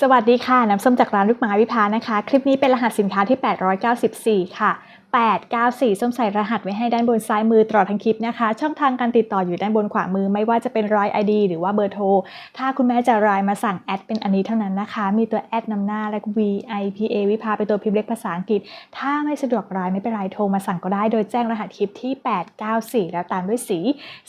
สวัสดีค่ะ น้ำส้มจากร้านลูกไม้วิพานะคะ คลิปนี้เป็นรหัสสินค้าที่ 894 ค่ะ 894 ส้มใส่รหัสไว้ให้ด้านบนซ้ายมือตลอดทั้งคลิปนะคะ ช่องทางการติดต่ออยู่ด้านบนขวามือ ไม่ว่าจะเป็นราย ID หรือว่าเบอร์โทร ถ้าคุณแม่จะรายมาสั่งแอดเป็นอันนี้เท่านั้นนะคะ มีตัวแอดนำหน้าและ VIPA วิพาเป็นตัวพิมพ์เล็กภาษาอังกฤษ ถ้าไม่สะดวกรายไม่เป็นไรโทรมาสั่งก็ได้ โดยแจ้งรหัสคลิปที่ 894 แล้วตามด้วยสี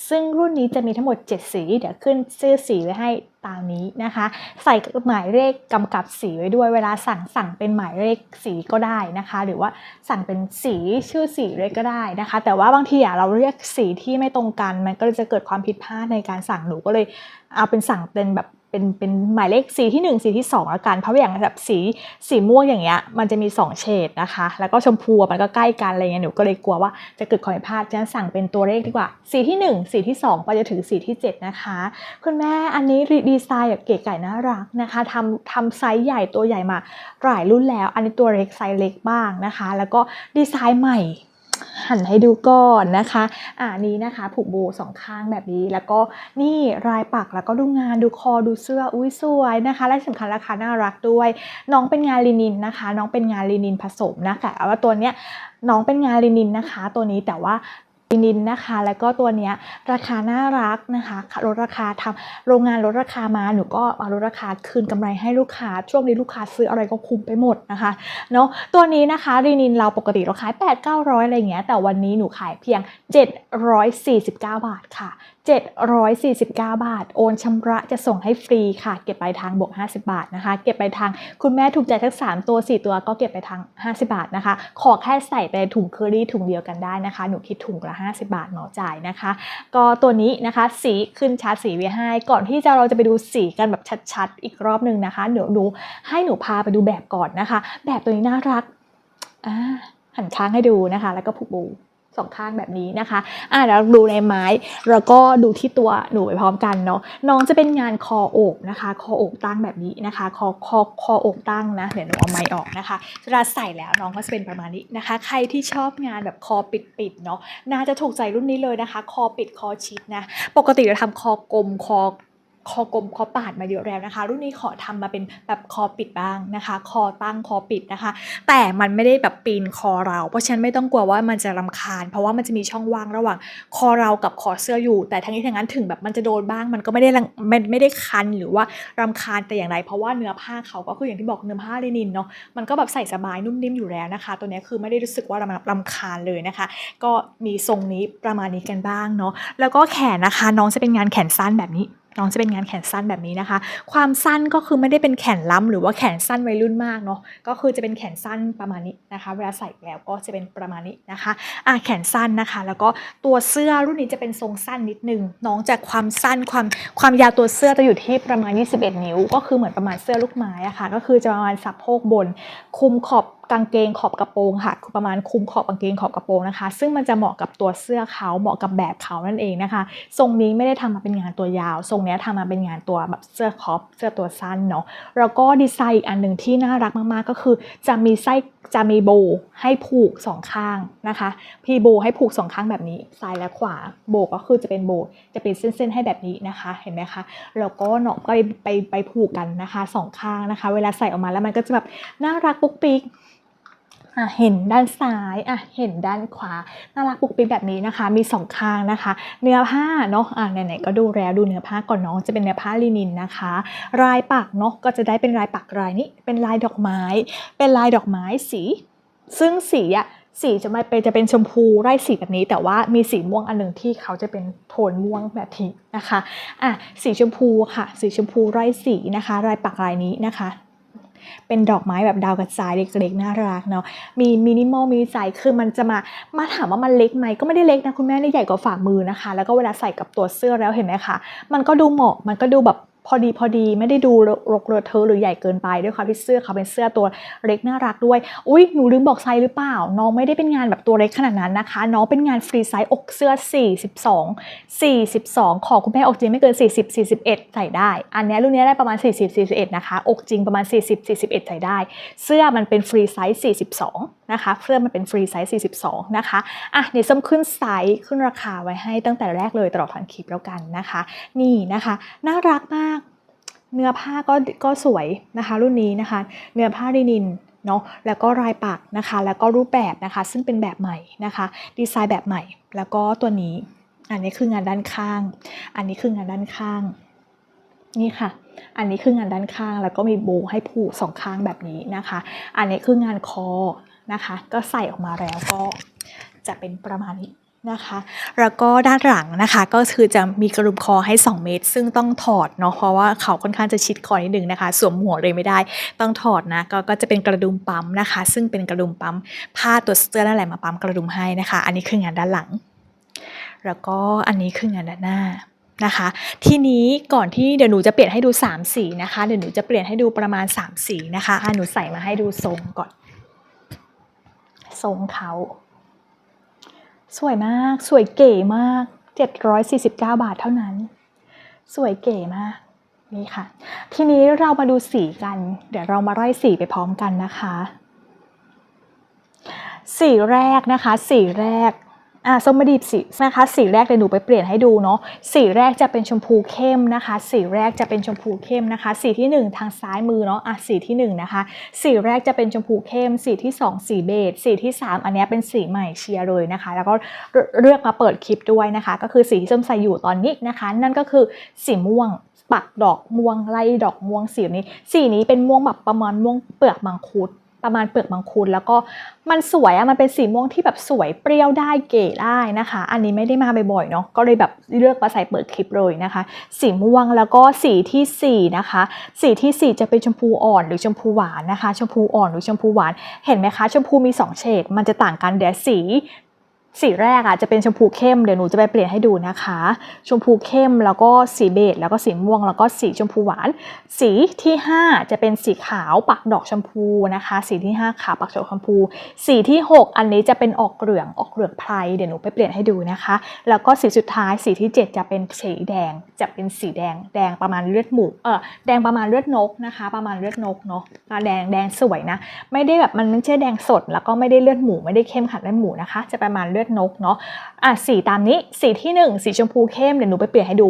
ซึ่งรุ่นนี้จะมีทั้งหมด 7 สี เดี๋ยวขึ้นชื่อสีไว้ให้ ตามนี้นะคะ ใส่หมายเลขกำกับสีไว้ด้วย เวลาสั่งสั่งเป็นหมายเลขสีก็ได้นะคะ หรือว่าสั่งเป็นสีชื่อสีเลยก็ได้นะคะ แต่ว่าบางทีอะเราเรียกสีที่ไม่ตรงกันมันก็จะเกิดความผิดพลาดในการสั่งหนูก็เลยเอาเป็นสั่งเป็นแบบ เป็นเป็นหมายเลขสีที่ 1 สีที่2แล้วกันเพราะอย่างแบบสีสีม่วงอย่างเงี้ยมันจะมี 2 เฉดนะคะ แล้วก็ชมพูมันก็ใกล้กันอะไรเงี้ยหนูก็เลยกลัวว่าจะเกิดความผิดพลาดฉะนั้นสั่งเป็นตัวเลขดีกว่า สีที่ 1 สีที่2ไปจนถึงสีที่ 7 นะคะ คุณแม่อันนี้ดีไซน์แบบเก๋ไก่น่ารักนะคะทำทำไซส์ใหญ่ตัวใหญ่มาหลายรุ่นแล้ว อันนี้ตัวเล็กไซส์เล็กบ้างนะคะ แล้วก็ดีไซน์ใหม่ หันให้ดูก่อนนะคะอ่านี้นะคะ ผูกโบสองข้างแบบนี้ แล้วก็นี่รายปักแล้วก็ดูงานดูคอดูเสื้ออุ้ยสวยนะคะ และสำคัญราคาน่ารักด้วย น้องเป็นงานลินินนะคะ น้องเป็นงานลินินผสมนะคะเอาว่าตัวเนี้ยน้องเป็นงานลินินนะคะ ตัวนี้แต่ว่า นินนะคะ แล้วก็ตัวเนี้ยราคาน่ารักนะคะลดราคาทำโรงงานลดราคามาหนูก็มาลดราคาคืนกำไรให้ลูกค้า ช่วงนี้ลูกค้าซื้ออะไรก็คุ้มไปหมดนะคะเนาะตัวนี้นะคะรินินเราปกติเราขาย 8 900อะไรอย่างเงี้ยแต่วันนี้หนูขายเพียง 749 บาทค่ะ 749 บาท โอนชำระจะส่งให้ฟรีค่ะ เก็บปลายทางบวก 50 บาทนะคะ เก็บปลายทางคุณแม่ถูกใจทั้ง 3 ตัว 4 ตัวก็เก็บไปทาง 50 บาทนะคะ ขอแค่ใส่ไปถุงเคอรี่ถุงเดียวกันได้นะคะ หนูคิดถุงละ 50 บาทหมอจ่ายนะคะ ก็ตัวนี้นะคะ สีขึ้นชาร์จสีไว้ให้ก่อนที่จะเราจะไปดูสีกันแบบชัดๆ อีกรอบหนึ่งนะคะเดี๋ยวดูให้หนูพาไปดูแบบก่อนนะคะ แบบตัวนี้น่ารักอ่าหันข้างให้ดูนะคะ แล้วก็ผูกบู สองข้างแบบนี้นะคะ อะเดี๋ยวเราดูในไม้ แล้วก็ดูที่ตัวหนูไปพร้อมกันเนาะ น้องจะเป็นงานคออกนะคะ คออกตั้งแบบนี้นะคะ คอ คอ คออกตั้งนะ เดี๋ยวหนูเอาไม้ออกนะคะเวลาใส่แล้วน้องก็จะเป็นประมาณนี้นะคะ ใครที่ชอบงานแบบคอปิดปิดๆเนาะ น่าจะถูกใจรุ่นนี้เลยนะคะ คอปิด คอชิดนะ ปกติเราทำคอกลม คอ คอกลมคอปาดมาเยอะแล้วนะคะ รุ่นนี้ขอทำมาเป็นแบบคอปิดบ้างนะคะ คอตั้งคอปิดนะคะ แต่มันไม่ได้แบบปีนคอเรา เพราะฉะนั้นไม่ต้องกลัวว่ามันจะรำคาญ เพราะว่ามันจะมีช่องว่างระหว่างคอเรากับคอเสื้ออยู่ แต่ทั้งนี้ทั้งนั้นถึงแบบมันจะโดนบ้าง มันก็ไม่ได้รังไม่ไม่ได้คันหรือว่ารำคาญแต่อย่างไร เพราะว่าเนื้อผ้าเขาก็คืออย่างที่บอกเนื้อผ้าลินินเนาะมันก็แบบใส่สบายนุ่มนิ่มอยู่แล้วนะคะ ตัวนี้คือไม่ได้รู้สึกว่ารำรำคาญเลยนะคะ ก็มีทรงนี้ประมาณนี้กันบ้างเนาะแล้วก็แขนนะคะ น้องจะเป็นงานแขนสั้นแบบนี้ น้องจะเป็นงานแขนสั้นแบบนี้นะคะ ความสั้นก็คือไม่ได้เป็นแขนล้ำหรือว่าแขนสั้นวัยรุ่นมากเนาะ ก็คือจะเป็นแขนสั้นประมาณนี้นะคะ เวลาใส่แล้วก็จะเป็นประมาณนี้นะคะ อะแขนสั้นนะคะ แล้วก็ตัวเสื้อรุ่นนี้จะเป็นทรงสั้นนิดนึง น้องจากความสั้นความความยาวตัวเสื้อจะอยู่ที่ประมาณ 21 นิ้ว ก็คือเหมือนประมาณเสื้อลูกไม้อะค่ะ ก็คือจะประมาณสะโพกบน คุมขอบกางเกงขอบกระโปรงค่ะคือประมาณคุมขอบกางเกงขอบกระโปรงนะคะ ซึ่งมันจะเหมาะกับตัวเสื้อเขาเหมาะกับแบบเขานั่นเองนะคะ ทรงนี้ไม่ได้ทำมาเป็นงานตัวยาว ทรงนี้ยทำมาเป็นงานตัวแบบเสื้อคอปเสื้อตัวสั้นเนาะแล้วก็ดีไซน์อีกอันหนึ่งที่น่ารักมากๆ ก็คือจะมีไส้จะมีโบให้ผูกสองข้างนะคะพี่โบให้ผูกสองข้างแบบนี้ซ้ายและขวาโบก็คือจะเป็นโบจะเป็นเส้นๆให้แบบนี้นะคะ เห็นไหมคะแล้วก็เนาะก็ไปไปไปผูกกันนะคะสองข้างนะคะ เวลาใส่ออกมาแล้วมันก็จะแบบน่ารักปุ๊กปิ๊ก อะเห็นด้านซ้ายอะเห็นด้านขวา น่ารักปุกปิกแบบนี้นะคะ มีสองข้างนะคะ เนื้อผ้าเนาะอะไหนๆก็ดูแล้วดูเนื้อผ้าก่อนเนาะจะเป็นเนื้อผ้าลินินนะคะ ลายปักเนาะก็จะได้เป็นลายปักลายนี้เป็นลายดอกไม้ เป็นลายดอกไม้สี ซึ่งสีอะสีจะไม่เป็นจะเป็นชมพูไร่สีแบบนี้ แต่ว่ามีสีม่วงอันหนึ่งที่เขาจะเป็นโทนม่วงแบบนี้นะคะอะสีชมพูค่ะ สีชมพูไร่สีนะคะลายปักลายนี้นะคะ เป็นดอกไม้แบบดาวกระจายเล็กๆน่ารักเนาะมีมินิมอลมินิไซส์คือมันจะมามาถามว่ามันเล็กไหมก็ไม่ได้เล็กนะคุณแม่นี่ใหญ่กว่าฝ่ามือนะคะ แล้วก็เวลาใส่กับตัวเสื้อแล้วเห็นไหมคะมันก็ดูเหมาะมันก็ดูแบบ พอดีพอดีไม่ได้ดูรกเรอเทอะหรือใหญ่เกินไปด้วยความที่เสื้อเขาเป็นเสื้อตัวเล็กน่ารักด้วย อุ้ยหนูลืมบอกไซส์หรือเปล่า น้องไม่ได้เป็นงานแบบตัวเล็กขนาดนั้นนะคะ น้องเป็นงานฟรีไซส์อกเสื้อ 42 42 ของคุณแม่อกจริงไม่เกิน 40 41 ใส่ได้ อันนี้รุ่นนี้ได้ประมาณ 40 41 นะคะ อกจริงประมาณ 40 41 ใส่ได้ เสื้อมันเป็นฟรีไซส์ 42 นะคะ เสื้อมันเป็นฟรีไซส์ 42 นะคะ อะเดี๋ยวส้มขึ้นไซส์ขึ้นราคาไว้ให้ตั้งแต่แรกเลยตลอดทั้งคลิปแล้วกันนะคะ นี่นะคะ น่ารักมาก เนื้อผ้าก็ก็สวยนะคะรุ่นนี้นะคะ เนื้อผ้าลินินเนาะแล้วก็ลายปักนะคะ แล้วก็รูปแบบนะคะ ซึ่งเป็นแบบใหม่นะคะ ดีไซน์แบบใหม่ แล้วก็ตัวนี้ อันนี้คืองานด้านข้าง อันนี้คืองานด้านข้าง นี่ค่ะ อันนี้คืองานด้านข้าง แล้วก็มีโบว์ให้ผูกสองข้างแบบนี้นะคะ อันนี้คืองานคอนะคะ ก็ใส่ออกมาแล้วก็จะเป็นประมาณนี้ นะคะแล้วก็ด้านหลังนะคะก็คือจะมีกระดุมคอให้ 2 เมตร ซึ่งต้องถอดเนาะเพราะว่าเขาค่อนข้างจะชิดคอนิดนึงนะคะ สวมหัวเลยไม่ได้ ต้องถอดนะก็ก็จะเป็นกระดุมปั๊มนะคะ ซึ่งเป็นกระดุมปั๊มผ้าตัวเสื้อนั่นแหละมาปั๊มกระดุมให้นะคะ อันนี้คืองานด้านหลัง แล้วก็อันนี้คืองานด้านหน้านะคะ ทีนี้ก่อนที่เดี๋ยวหนูจะเปลี่ยนให้ดู 3 สีนะคะเดี๋ยวหนูจะเปลี่ยนให้ดูประมาณ 3 สีนะคะอะหนูใส่มาให้ดูทรงก่อนทรงเขา สวยมาก สวยเก๋มาก 749 บาทเท่านั้น สวยเก๋มาก นี่ค่ะ ทีนี้เรามาดูสีกัน เดี๋ยวเรามาไล่สีไปพร้อมกันนะคะ สีแรกนะคะ สีแรก อะส้มมาดีบสีนะคะสีแรกเดี๋ยวหนูไปเปลี่ยนให้ดูเนาะสีแรกจะเป็นชมพูเข้มนะคะ สีแรกจะเป็นชมพูเข้มนะคะ สีที่หนึ่งทางซ้ายมือเนาะอะสีที่หนึ่งนะคะ สีแรกจะเป็นชมพูเข้ม สีที่สองสีเบจสีที่สามอันนี้เป็นสีใหม่เชียร์เลยนะคะ แล้วก็เลือกมาเปิดคลิปด้วยนะคะ ก็คือสีที่ส้มใส่อยู่ตอนนี้นะคะ นั่นก็คือสีม่วงปักดอกม่วงไล่ดอกม่วงสีนี้ สีนี้เป็นม่วงแบบประมาณม่วงเปลือกมังคุด ประมาณเปลือกมังคุดแล้วก็มันสวยอะมันเป็นสีม่วงที่แบบสวยเปรี้ยวได้เก๋ได้นะคะ อันนี้ไม่ได้มาบ่อยๆเนาะก็เลยแบบเลือกมาใส่เปิดคลิปเลยนะคะ สีม่วงแล้วก็สีที่สี่นะคะ สีที่สี่จะเป็นชมพูอ่อนหรือชมพูหวานนะคะ ชมพูอ่อนหรือชมพูหวานเห็นไหมคะ ชมพูมีสองเฉดมันจะต่างกันเดี๋ยวสี สีแรกอะจะเป็นชมพูเข้มเดี๋ยวหนูจะไปเปลี่ยนให้ดูนะคะ ชมพูเข้มแล้วก็สีเบจแล้วก็สีม่วง แล้วก็สีชมพูหวาน สีที่ 5 จะเป็นสีขาวปักดอกชมพูนะคะ สีที่ 5 ขาวปักดอกชมพู สีที่ 6 อันนี้จะเป็นออกเหลืองออกเหลืองไพรเดี๋ยวหนูไปเปลี่ยนให้ดูนะคะ แล้วก็สีสุดท้ายสีที่ 7 จะเป็นสีแดงจะเป็นสีแดง แดงประมาณเลือดหมูเออแดงประมาณเลือดนกนะคะ ประมาณเลือดนกเนาะแดงแดงสวยนะ ไม่ได้แบบมันไม่ใช่แดงสด แล้วก็ไม่ได้เลือดหมูไม่ได้เข้มขัดเลือดหมูนะคะ จะประมาณเลือดนกเนาะอะสีตามนี้สีที่ 1 สีชมพูเข้มเดี๋ยวหนูไปเปลี่ยนให้ดู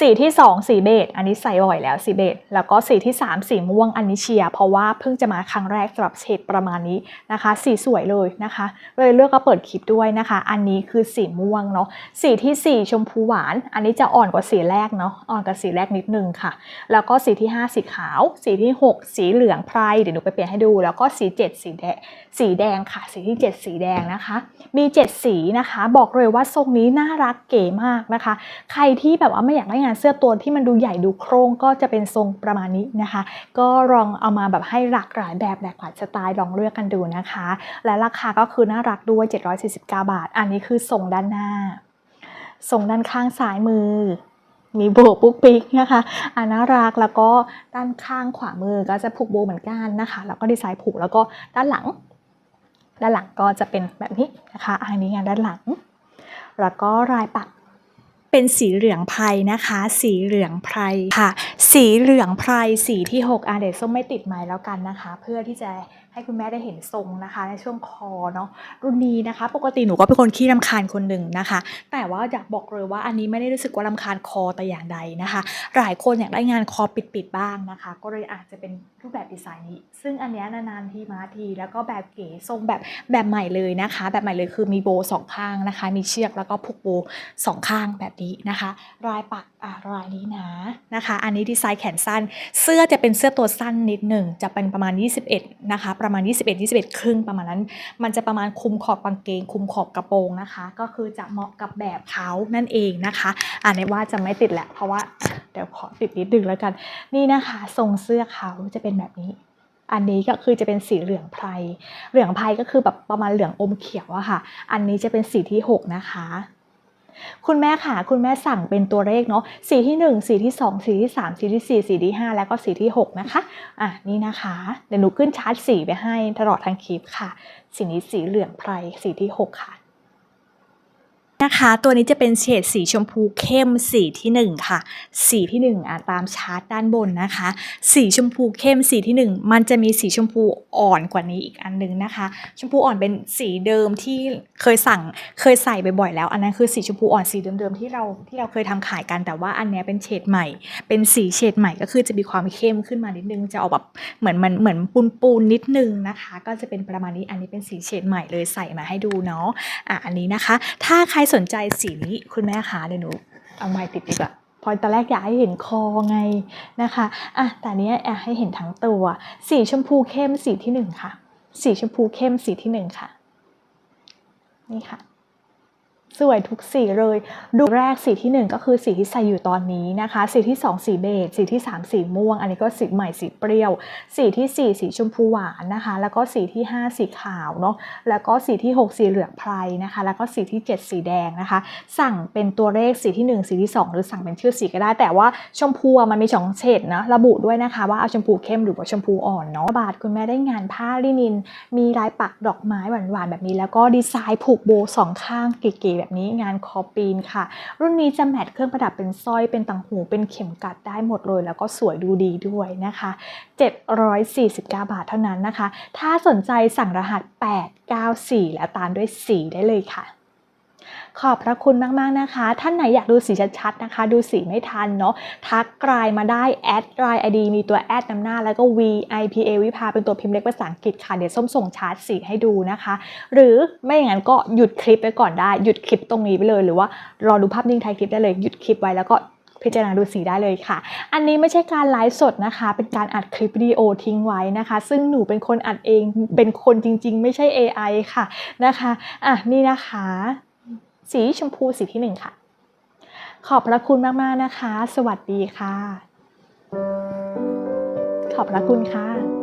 สีที่ 2 สีเบจอันนี้ใส่บ่อยแล้วสีเบจแล้วก็สีที่ 3 สีม่วงอันนี้เชียร์เพราะว่าเพิ่งจะมาครั้งแรกสำหรับเฉดประมาณนี้นะคะ สีสวยเลยนะคะเลยเลือกก็เปิดคลิปด้วยนะคะ อันนี้คือสีม่วงเนาะสีที่ 4 ชมพูหวาน อันนี้จะอ่อนกว่าสีแรกเนาะอ่อนกว่าสีแรกนิดนึงค่ะ แล้วก็สีที่ 5 สีขาว สีที่ 6 สีเหลืองไพรเดี๋ยวหนูไปเปลี่ยนให้ดู แล้วก็สี 7 สีแดงสีแดงค่ะ สีที่ 7 สีแดงนะคะ มี 7 สีนะคะ บอกเลยว่าทรงนี้น่ารักเก๋มากนะคะ ใครที่แบบว่าไม่อยากได้งานเสื้อตัวที่มันดูใหญ่ดูโครงก็จะเป็นทรงประมาณนี้นะคะ ก็ลองเอามาแบบให้หลากหลายแบบหลากหลายสไตล์ลองเลือกกันดูนะคะ และราคาก็คือน่ารักด้วย 749 บาท อันนี้คือทรงด้านหน้าทรงด้านข้างซ้ายมือมีโบปุ๊กปิ๊กนะคะอันน่ารักแล้วก็ด้านข้างขวามือก็จะผูกโบเหมือนกันนะคะ แล้วก็ดีไซน์ผูกแล้วก็ด้านหลัง ด้านหลังก็จะเป็นแบบนี้นะคะ อันนี้งานด้านหลัง แล้วก็ลายปักเป็นสีเหลืองไพรนะคะ สีเหลืองไพรค่ะ สีเหลืองไพรสีที่ 6อาเดส้มไม่ติดไม้แล้วกันนะคะ เพื่อที่จะ ให้คุณแม่ได้เห็นทรงนะคะ ในช่วงคอเนาะรุ่นนี้นะคะ ปกติหนูก็เป็นคนขี้รำคาญคนหนึ่งนะคะ แต่ว่าอยากบอกเลยว่าอันนี้ไม่ได้รู้สึกว่ารำคาญคอแต่อย่างใดนะคะ หลายคนอยากได้งานคอปิดๆบ้างนะคะ ก็เลยอาจจะเป็นรูปแบบดีไซน์นี้ ซึ่งอันเนี้ยนานๆทีมาที แล้วก็แบบเก๋ทรงแบบแบบใหม่เลยนะคะ แบบใหม่เลยคือมีโบสองข้างนะคะ มีเชือกแล้วก็ผูกโบสองข้างแบบนี้นะคะรายปักอะรายนี้นะนะคะ อันนี้ดีไซน์แขนสั้น เสื้อจะเป็นเสื้อตัวสั้นนิดหนึ่งจะเป็นประมาณ 21 นะคะประมาณ 21 21 ครึ่งประมาณนั้น มันจะประมาณคุมขอบกางเกง คุมขอบกระโปรงนะคะ ก็คือจะเหมาะกับแบบเขานั่นเองนะคะอ่าในว่าจะไม่ติดแหละ เพราะว่าเดี๋ยวขอติดนิดนึงแล้วกัน นี่นะคะทรงเสื้อเขาจะเป็นแบบนี้อันนี้ก็คือจะเป็นสีเหลืองไพร เหลืองไพรก็คือแบบประมาณเหลืองอมเขียวอะค่ะ อันนี้จะเป็นสีที่ 6 นะคะ คุณแม่ค่ะ คุณแม่สั่งเป็นตัวเลขเนาะสีที่ 1 สีที่ 2 สีที่ 3 สีที่ 4 สีที่ 5 แล้วก็สีที่ 6 นะคะ อะ นี่นะคะ เดี๋ยวหนูขึ้นชาร์จสีไปให้ตลอดทั้งคลิปค่ะ สีนี้สีเหลืองไพรสีที่ 6 ค่ะ นะคะ ตัวนี้จะเป็นเฉดสีชมพูเข้มสีที่หนึ่งค่ะ สีที่หนึ่งอะตามชาร์ตด้านบนนะคะ สีชมพูเข้มสีที่หนึ่งมันจะมีสีชมพูอ่อนกว่านี้อีกอันนึงนะคะ ชมพูอ่อนเป็นสีเดิมที่เคยสั่งเคยใส่บ่อยๆแล้ว อันนั้นคือสีชมพูอ่อนสีเดิมๆที่เราที่เราเคยทำขายกันแต่ว่าอันนี้เป็นเฉดใหม่ เป็นสีเฉดใหม่ก็คือจะมีความเข้มขึ้นมานิดนึงจะออกแบบเหมือนมันเหมือนปูนปูนนิดนึงนะคะ ก็จะเป็นประมาณนี้อันนี้เป็นสีเฉดใหม่เลยใส่มาให้ดูเนาะอะอันนี้นะคะ ถ้าใครสนใจสีนี้คุณแม่คะเดี๋ยวหนูเอาไม้ติดดีกว่าพอตอนแรกอยากให้เห็นคอไงนะคะอะแต่นเนี้ยอยากให้เห็นทั้งตัว สีชมพูเข้มสีที่หนึ่งค่ะ สีชมพูเข้มสีที่หนึ่งค่ะ นี่ค่ะ สวยทุกสีเลย ดูแรกสีที่ 1 ก็คือสีที่ใส่อยู่ตอนนี้นะคะ สีที่ 2 สีเบจสีที่ 3 สีม่วง อันนี้ก็สีใหม่สีเปรี้ยว สีที่ 4 สีชมพูหวานนะคะ แล้วก็สีที่ 5 สีขาวเนาะแล้วก็สีที่ 6 สีเหลืองไพรนะคะ แล้วก็สีที่ 7 สีแดงนะคะ สั่งเป็นตัวเลขสีที่ 1 สีที่ 2 หรือสั่งเป็นชื่อสีก็ได้ แต่ว่าชมพูมันมีสองเฉดนะระบุด้วยนะคะว่าเอาชมพูเข้มหรือว่าชมพูอ่อนเนาะบาทคุณแม่ได้งานผ้าลินิน มีลายปักดอกไม้หวานๆแบบนี้ แล้วก็ดีไซน์ผูกโบว์สองข้างเก๋แบบนี้งานคอปีนค่ะ รุ่นนี้จะแมทเครื่องประดับเป็นสร้อยเป็นต่างหูเป็นเข็มกัดได้หมดเลย แล้วก็สวยดูดีด้วยนะคะ 749 บาทเท่านั้นนะคะ ถ้าสนใจสั่งรหัส 894 แล้วตามด้วย 4 ได้เลยค่ะ ขอบพระคุณมาก ๆ นะคะ ท่านไหนอยากดูสีชัด ๆ นะคะ ดูสีไม่ทันเนาะ ทักกลายมาได้แอดไลน์ไอดีมีตัวแอดนำหน้า แล้วก็ VIPA วิภาเป็นตัวพิมพ์เล็กภาษาอังกฤษค่ะ เดี๋ยวส้มส่งชาร์ตสีให้ดูนะคะ หรือไม่อย่างนั้นก็หยุดคลิปไปก่อนได้ หยุดคลิปตรงนี้ไปเลย หรือว่ารอดูภาพนิ่งท้ายคลิปได้เลย หยุดคลิปไว้แล้วก็พิจารณาดูสีได้เลยค่ะ อันนี้ไม่ใช่การไลฟ์สดนะคะ เป็นการอัดคลิปวิดีโอทิ้งไว้นะคะ ซึ่งหนูเป็นคนอัดเอง เป็นคนจริง ๆ ไม่ใช่ AI ค่ะนะคะ อะนี่นะคะ สีชมพูสีที่หนึ่งค่ะ ขอบพระคุณมาก ๆ นะคะ สวัสดีค่ะ ขอบพระคุณค่ะ